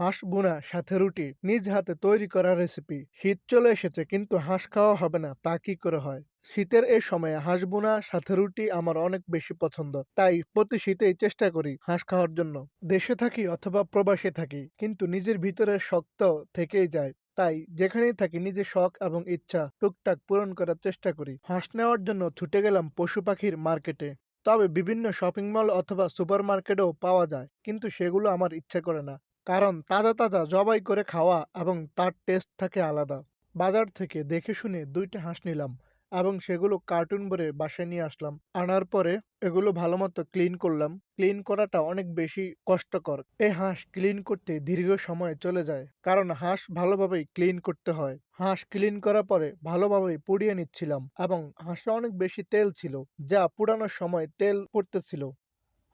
হাঁস বোনা, সাথে রুটি নিজ হাতে তৈরি করা রেসিপি শীত চলে এসেছে, কিন্তু হাঁস খাওয়া হবে না, তা কি করে হয়? শীতের এই সময়ে হাঁস বোনা, সাথে রুটি আমার অনেক বেশি পছন্দ, তাই প্রতি শীতেই চেষ্টা করি হাঁস খাওয়ার জন্য। দেশে থাকি অথবা প্রবাসে থাকি, কিন্তু নিজের ভিতরে শক্ত থেকেই যায় তাই যেখানেই থাকি নিজের শখ এবং ইচ্ছা টুকটাক পূরণ করার চেষ্টা করি। হাঁস নেওয়ার জন্য ছুটে গেলাম পশু পাখির মার্কেটে, তবে বিভিন্ন শপিং মল অথবা সুপার মার্কেটেও পাওয়া যায়, কিন্তু সেগুলো আমার ইচ্ছে করে না। কারণ তাজা তাজা জবাই করে খাওয়া এবং তার টেস্ট থাকে আলাদা। বাজার থেকে দেখে শুনে দুইটা হাঁস নিলাম এবং সেগুলো কার্টুন ভরে বাসায় নিয়ে আসলাম। আনার পরে এগুলো ভালো মতো ক্লিন করলাম। ক্লিন করাটা অনেক বেশি কষ্টকর। এই হাঁস ক্লিন করতে দীর্ঘ সময় চলে যায়। কারণ হাঁস ভালোভাবেই ক্লিন করতে হয়। হাঁস ক্লিন করার পরে ভালোভাবেই পুড়িয়ে নিচ্ছিলাম এবং হাঁসে অনেক বেশি তেল ছিল, যা পুড়ানোর সময় তেল পড়তেছিল।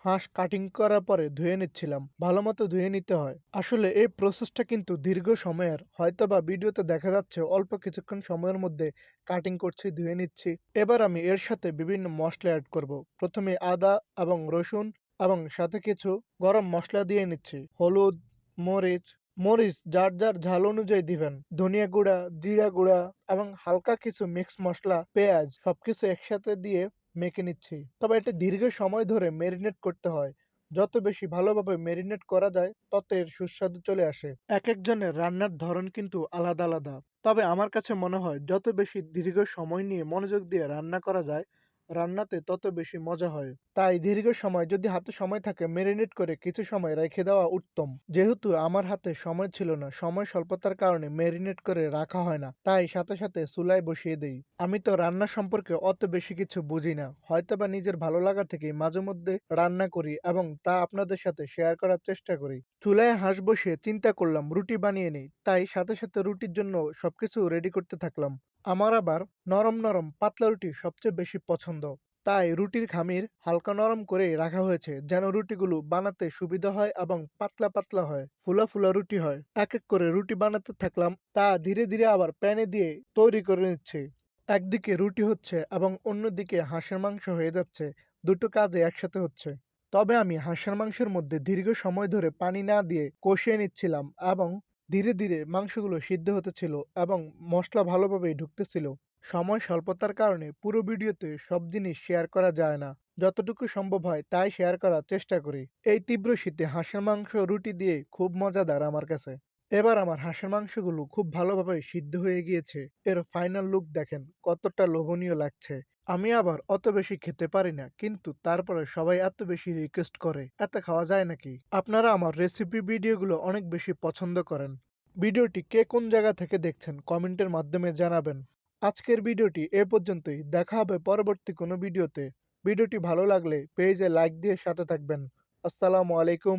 হাঁস কাটিং করার পরে ধুয়ে নিচ্ছিলাম। ভালো মতো ধুয়ে নিতে হয়। আসলে এই প্রসেসটা কিন্তু দীর্ঘ সময়ের। হয়তো বা ভিডিওতে দেখা যাচ্ছে অল্প কিছুক্ষণ সময়ের মধ্যে কাটিং করছি, ধুয়ে নিচ্ছি। এবার আমি এর সাথে বিভিন্ন মশলা অ্যাড করব। প্রথমে আদা এবং রসুন এবং সাথে কিছু গরম মশলা দিয়ে নিচ্ছি। হলুদ, মরিচ মরিচ যার যার ঝাল অনুযায়ী দিবেন। ধনিয়া গুঁড়া, জিরা গুঁড়া এবং হালকা কিছু মিক্স মশলা, পেঁয়াজ সবকিছু একসাথে দিয়ে মেখে নিচ্ছি। তবে এটি দীর্ঘ সময় ধরে ম্যারিনেট করতে হয়। যত বেশি ভালোভাবে ম্যারিনেট করা যায়, তত এর সুস্বাদু চলে আসে। এক একজনের রান্নার ধরন কিন্তু আলাদা আলাদা। তবে আমার কাছে মনে হয়, যত বেশি দীর্ঘ সময় নিয়ে মনোযোগ দিয়ে রান্না করা যায় রান্নাতে তত বেশি মজা হয়। তাই দীর্ঘ সময় যদি হাতে সময় থাকে ম্যারিনেট করে কিছু সময় রেখে দেওয়া উত্তম। যেহেতু আমার হাতে সময় ছিল না, সময় স্বল্পতার কারণে ম্যারিনেট করে রাখা হয় না। তাই সাথে সাথে চুলায় বসিয়ে দেই। আমি তো রান্না সম্পর্কে অত বেশি কিছু বুঝি না। হয়তোবা নিজের ভালো লাগা থেকে মাঝে মধ্যে রান্না করি এবং তা আপনাদের সাথে শেয়ার করার চেষ্টা করি। চুলায় হাঁস বসিয়ে চিন্তা করলাম, রুটি বানিয়ে নিই। তাই সাথে সাথে রুটির জন্য সবকিছু রেডি করতে থাকলাম। আমার আবার নরম নরম পাতলা রুটি সবচেয়ে বেশি পছন্দ। তাই রুটির খামির হালকা নরম করে রাখা হয়েছে যেন রুটিগুলো বানাতে সুবিধা হয় এবং পাতলা পাতলা হয়, ফুলা ফুলা রুটি হয়। এক এক করে রুটি বানাতে থাকলাম, তা ধীরে ধীরে আবার প্যানে দিয়ে তৈরি করে নিচ্ছে। একদিকে রুটি হচ্ছে এবং অন্যদিকে হাঁসের মাংস হয়ে যাচ্ছে, দুটো কাজে একসাথে হচ্ছে। তবে আমি হাঁসের মাংসের মধ্যে দীর্ঘ সময় ধরে পানি না দিয়ে কষিয়ে নিচ্ছিলাম এবং ধীরে ধীরে মাংসগুলো সিদ্ধ হতেছিল এবং মশলা ভালোভাবেই ঢুকতেছিল। সময় স্বল্পতার কারণে পুরো ভিডিওতে সব জিনিস শেয়ার করা যায় না। যতটুকু সম্ভব হয় তাই শেয়ার করার চেষ্টা করি। এই তীব্র শীতে হাঁসের মাংস, রুটি দিয়ে খুব মজাদার আমার কাছে। এবার আমার হাঁসের মাংসগুলো খুব ভালোভাবে সিদ্ধ হয়ে গিয়েছে। এর ফাইনাল লুক দেখেন কতটা লোভনীয় লাগছে। আমি আবার অত বেশি খেতে পারি না, কিন্তু তারপরে সবাই এত বেশি রিকোয়েস্ট করে, এত খাওয়া যায় নাকি? আপনারা আমার রেসিপি ভিডিওগুলো অনেক বেশি পছন্দ করেন। ভিডিওটি কে কোন জায়গা থেকে দেখছেন কমেন্টের মাধ্যমে জানাবেন। আজকের ভিডিওটি এ পর্যন্তই, দেখা হবে পরবর্তী কোনো ভিডিওতে। ভিডিওটি ভালো লাগলে পেজে লাইক দিয়ে সাথে থাকবেন। আসসালামু আলাইকুম।